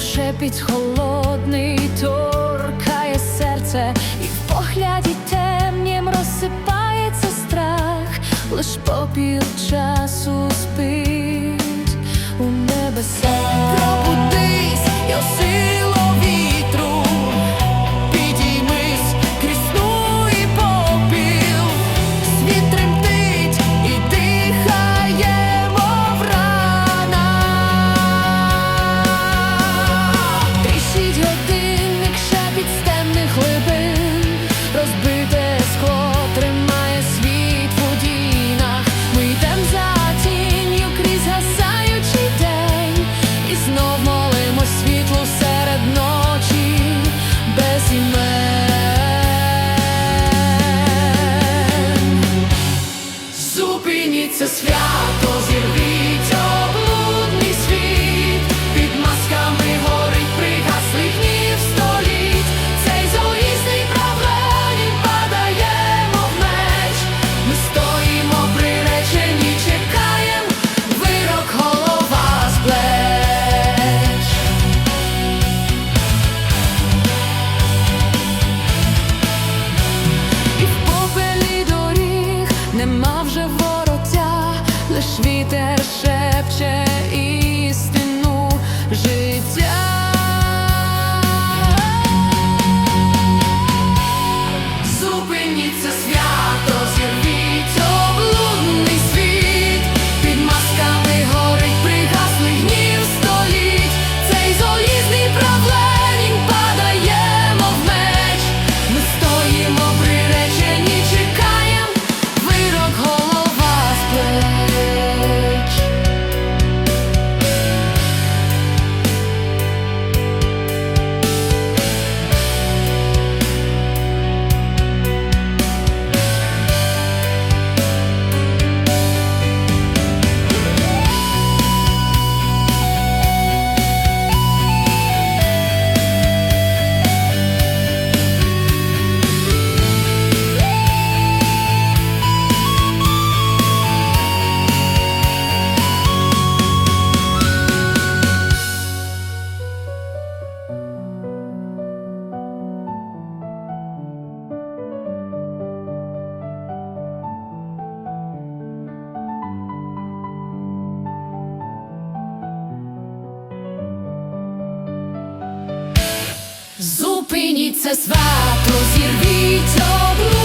шепіт холодний торкає серце, і в погляді темнім розсипається страх, лиш попіл часу спить. Це свято лиш вітер шепче. зупиніться свято, зірвіть обу.